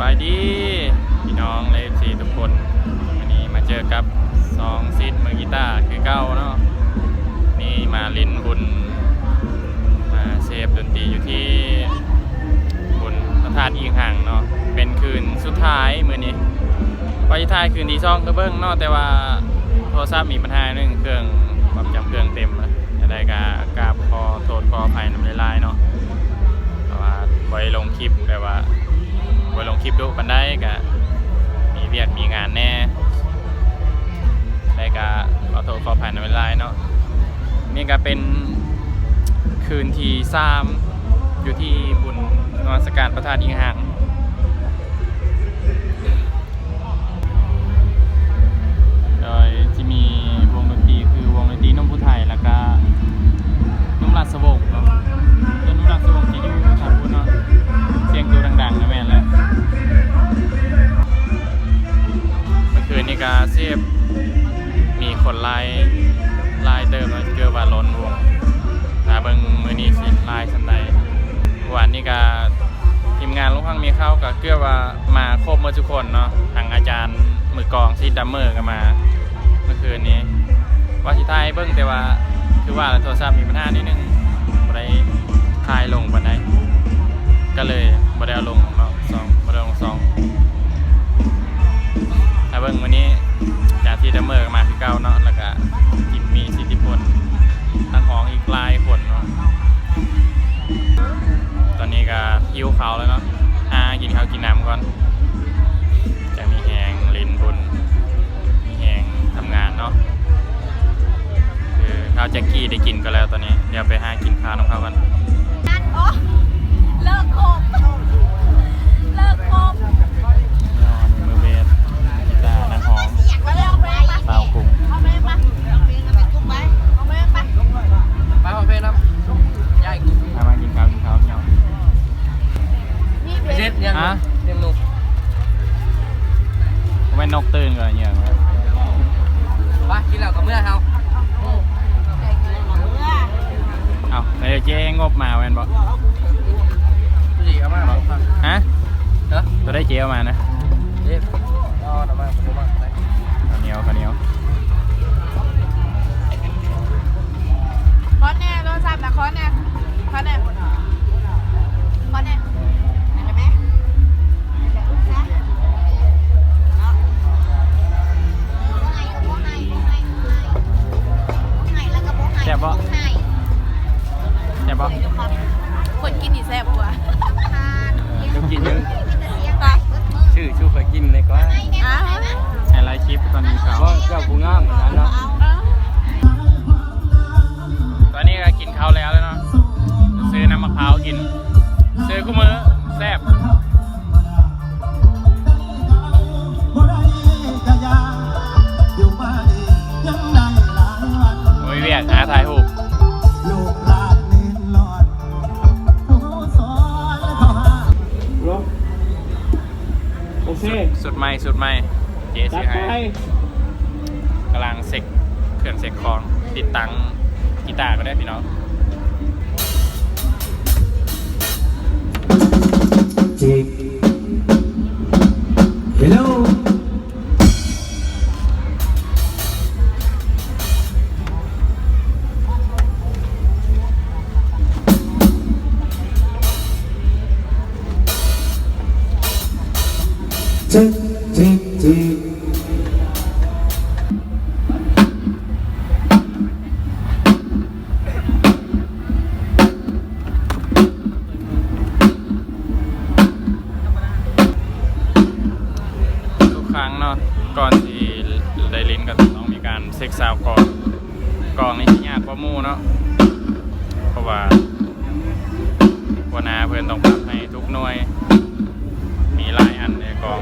บายดีพี่น้องเลฟซีทุกคนวันนี้มาเจอกับสองซิดมือกีตาร์คือเก้าเนาะนี่มาลิ้นบุญมาเซฟดนตรีอยู่ที่บุญพระธาตุอิงห่างเนาะเป็นคืนสุดท้ายมือนี้ไปท้ายคืนที่ซองก็เบิ้งเนาะแต่ว่าโทรศัพท์มีปัญหาหนึ่งเครื่องความจำเครื่องเต็มแล้วอะไรกากราบคอโทษคอภัยน้ำลายเนาะเพราะว่าไว้ลงคลิปแบบว่า ไว้ลงคลิปดูปันได้กะมีเวียกมีงานแน่ได้กะขอโทษขอผ่านในเวลาเนาะนี่ก็เป็นคืนที่สามอยู่ที่บุญนวัสการพระธาตุอิงห่างโดยที่มีวงดนตรีคือวงดนตรีน้องผู้ไทยแล้วก็นุ่มราชวงศ์เนาะตัวนุ่มราชวงศ์จะอยู่ทางพุนเนาะเสียงตัวดังๆนะแม่แหล้ว ก็เสียบมีคนไล่ไล่เติมแล้วเกือว่าล้นวงถ้าเบิ่งมือนี้สิไล่สันใดวันนี้ก็ทีมงานลูกพังมีเข้าก็เกือว่ามาครบหมดทุกคนเนาะทางอาจารย์มือกองซีดัมเมอร์ก็มา เมื่อคืนนี้ ว่าสิทายเบิ่งแต่ว่าคือว่าโทรศัพท์มีปัญหานิดนึงบ่ได้ถ่ายลงปานใดก็เลยบ่ได้เอาลงเนาะ บิ่งวันนี้จากที่ดัมเมอร์ก็มาคือเก่าเนาะแล้วก็จิมมีสิทธิพลทั้งของอีกลายคนเนาะตอนนี้ก็หิวข้าวแล้วเนาะอ่ากินข้าวกินน้ำก่อนจะมีแหงลิ้นบุญมีแหงทำงานเนาะคือข้าวแจ็คกี้ได้กินก็แล้วตอนนี้เดี๋ยวไปหากินข้าวน้องเขากันน หญิงเอามาบอกฟังฮะเนาะตัวได้เจ๊เอามานะเอ๊ะเอาหน่อมาผมมาไปข้าวเหนียวข้าวเหนียวคอนแน่โทรศัพท์นะคอนแน่คอนแน่คอนแน่เห็นไหมแซ่บปะแซ่บปะคนกินนี่แซ่บกว่าต้อง กินเยอะชื่อชูเคยกินเลยก็อ้าว ไฮไลท์คลิปตอนนี้ครับก็เจ้ากูง่ามเหมือนกันเนาะ ครั้งเนาะก่อนที่ได้ลิ้นก็ต้องมีการเซ็กซาวก่อนกองนี่ยากกว่ามู่เนาะเพราะว่าหัวหน้าเพื่อนต้องปรับให้ทุกหน่วย มีหลายอันในกอง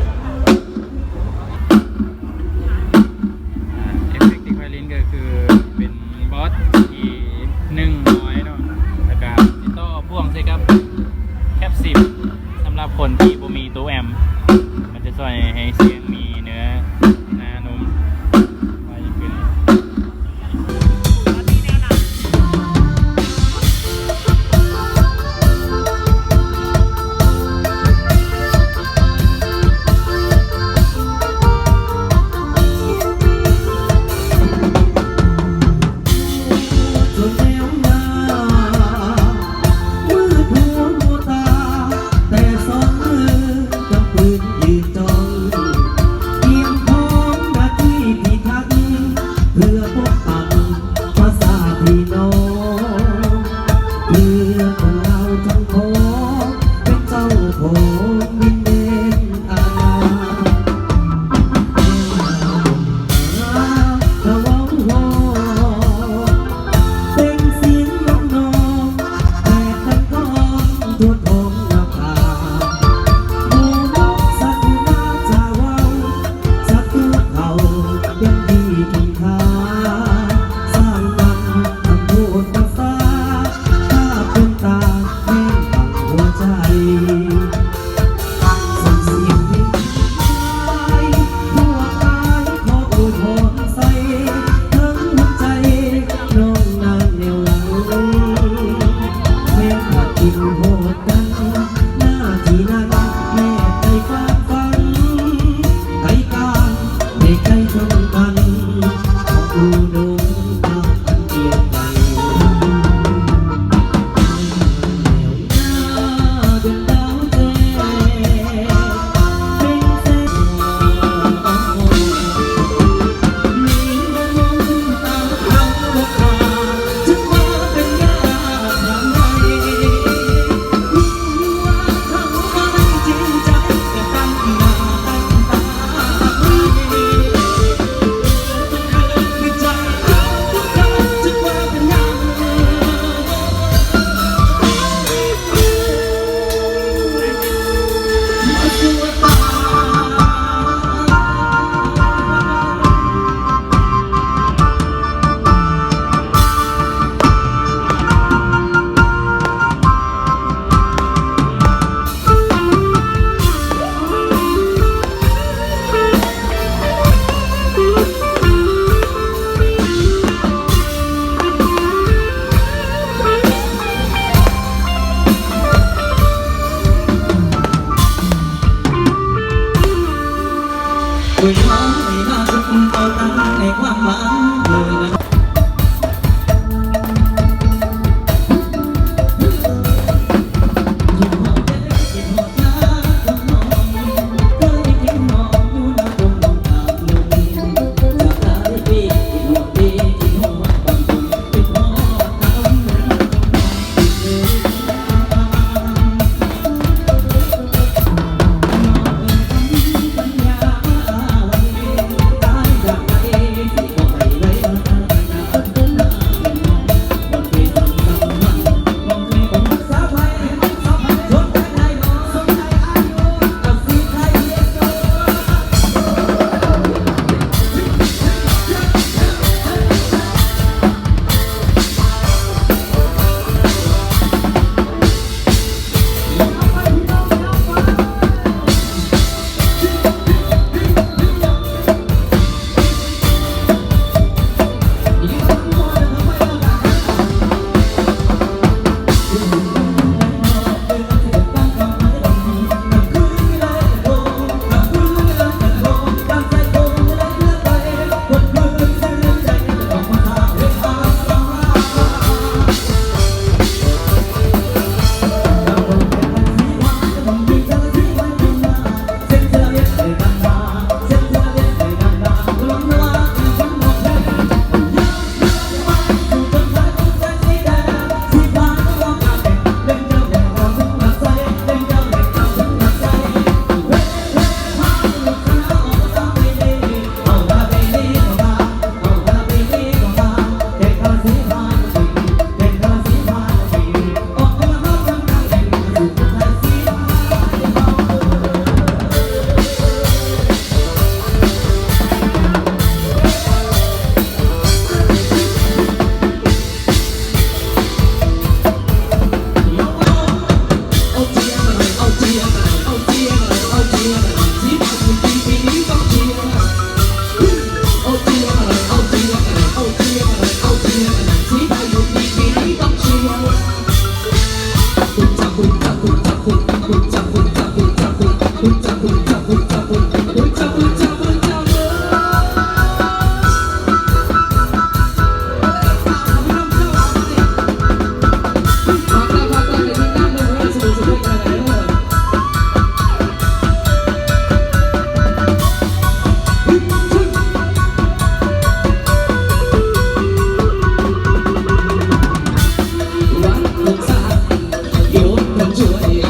Yeah.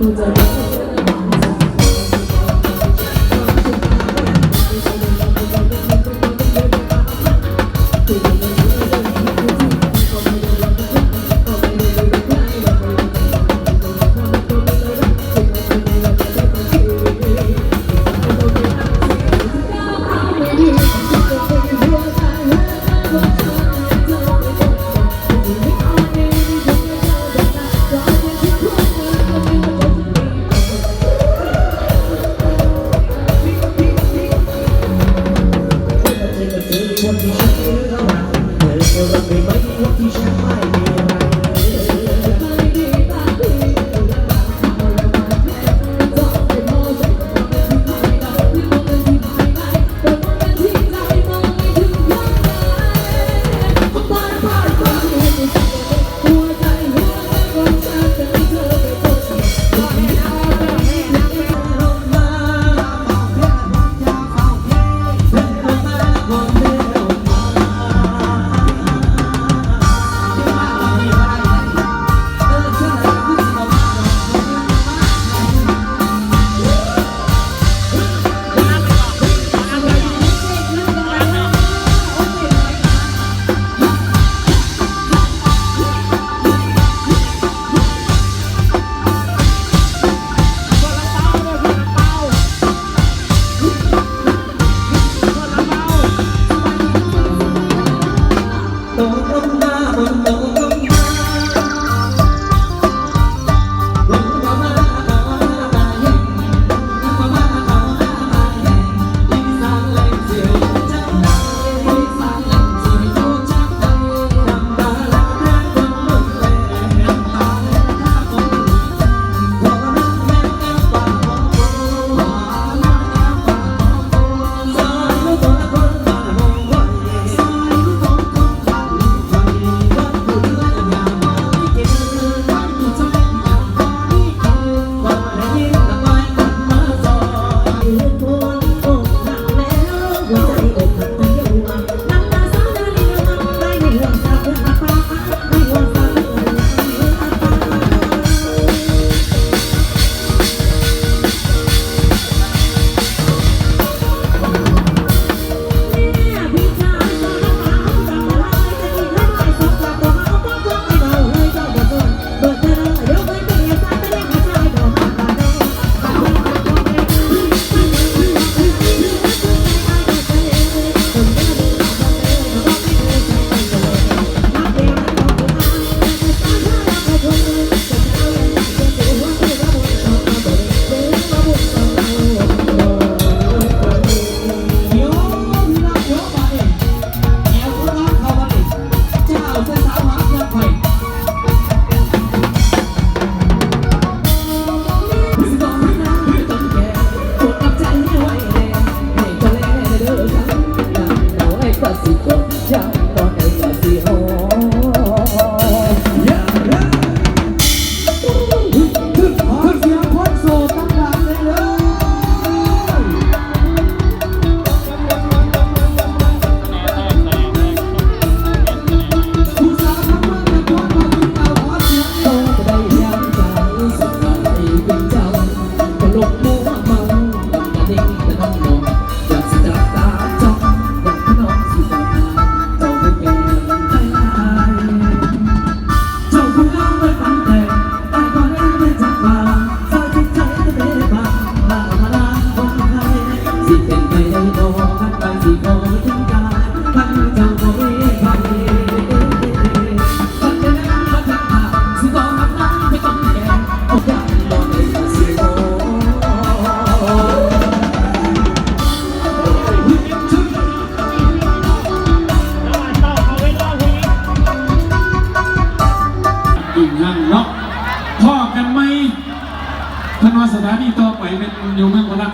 Thank you.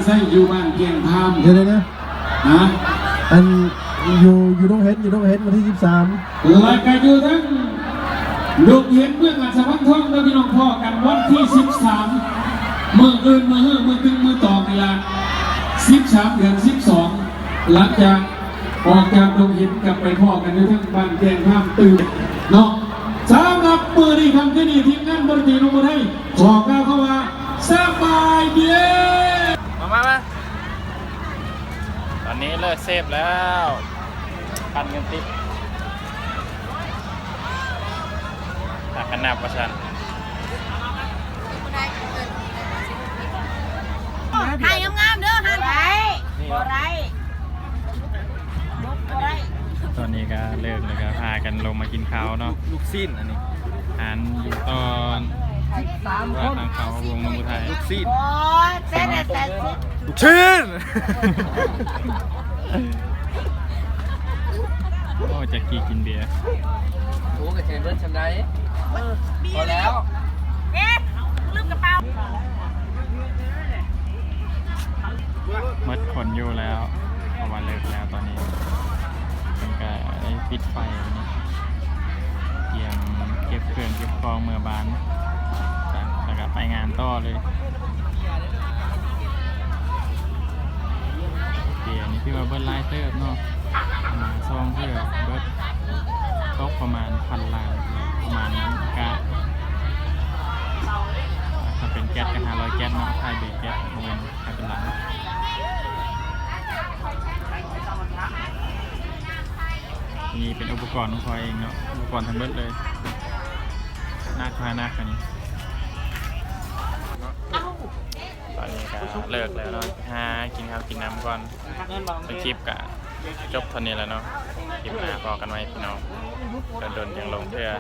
เมืองพลังไส้อยู่บ้านเกียงพามเดี๋ยวเดี๋ยวเดี๋ยวนะอันอยู่อยู่ต้องเฮ็ดอยู่ต้องเฮ็ดวันที่ 13รายการอยู่ทั้งลูกเห็นเมืองอัศวันทองและพี่น้องพ่อกันวันที่ 13มืออื่นมือฮื้อมือตึงมือต่อเวลา13เดือน12 หลังจากออกจากดงหินกลับไปพ่อกันอยู่ทั้งบ้านเกียงพามตื่นเนาะสำหรับมือนี้คำที่นี่ทีมงานบริษัทนบุรีขอกล่าวเข้าว่า อนนี้เลิกเซฟแล้วปันกันติดตักกันนับประชันถ่ายงามๆเด้อหันไปบ่ไรบ่ไรตอนนี้ก็เลิกเลยก็พากันลงมากินข้าวเนาะลูกสิ้นอันนี้อาหารอยู่ตอนว่าทางเขาวงนมุไทยลูกสิ้นโอ้ยเส้นแต่แต่ลูก ชิ้นโอ้จะกี่กินเบียร์โอ้กระเทียมเบิ้ลชำได้พอแล้วเอ๊ะลืมกระเป๋าหมดคนอยู่แล้วเพราะว่าเลิกแล้วตอนนี้เป็นก็ได้ปิดไฟวันนี้เตรียมเก็บเครื่องเก็บของเมื่อบานจ้ะแล้วก็ไปงานต่อเลย เบียนี่พี่ว่าเบิร์ดไลท์เติร์เนาะมาซองเพื่อเบิร์ดตกประมาณพันล้านประมาณนั้นกะถ้าเป็นแก๊สก็ห้าร้อยแก๊สเนาะไทยเบรกแก๊สโมเมนต์ขายเป็นหล้านนี่เป็นอุปกรณ์ของพลอยเองเนาะอุปกรณ์ทั้งเบิร์ดเลยนักพานักอันนี้ตอนนี้ เลิกแล้วเนาะหากินข้าวกินน้ำก่อนไปคลิปกะจบเท่านี้แล้วเนาะคลิปหน้าพอกันไว้พี่น้องโดนๆยังลงเพื่อ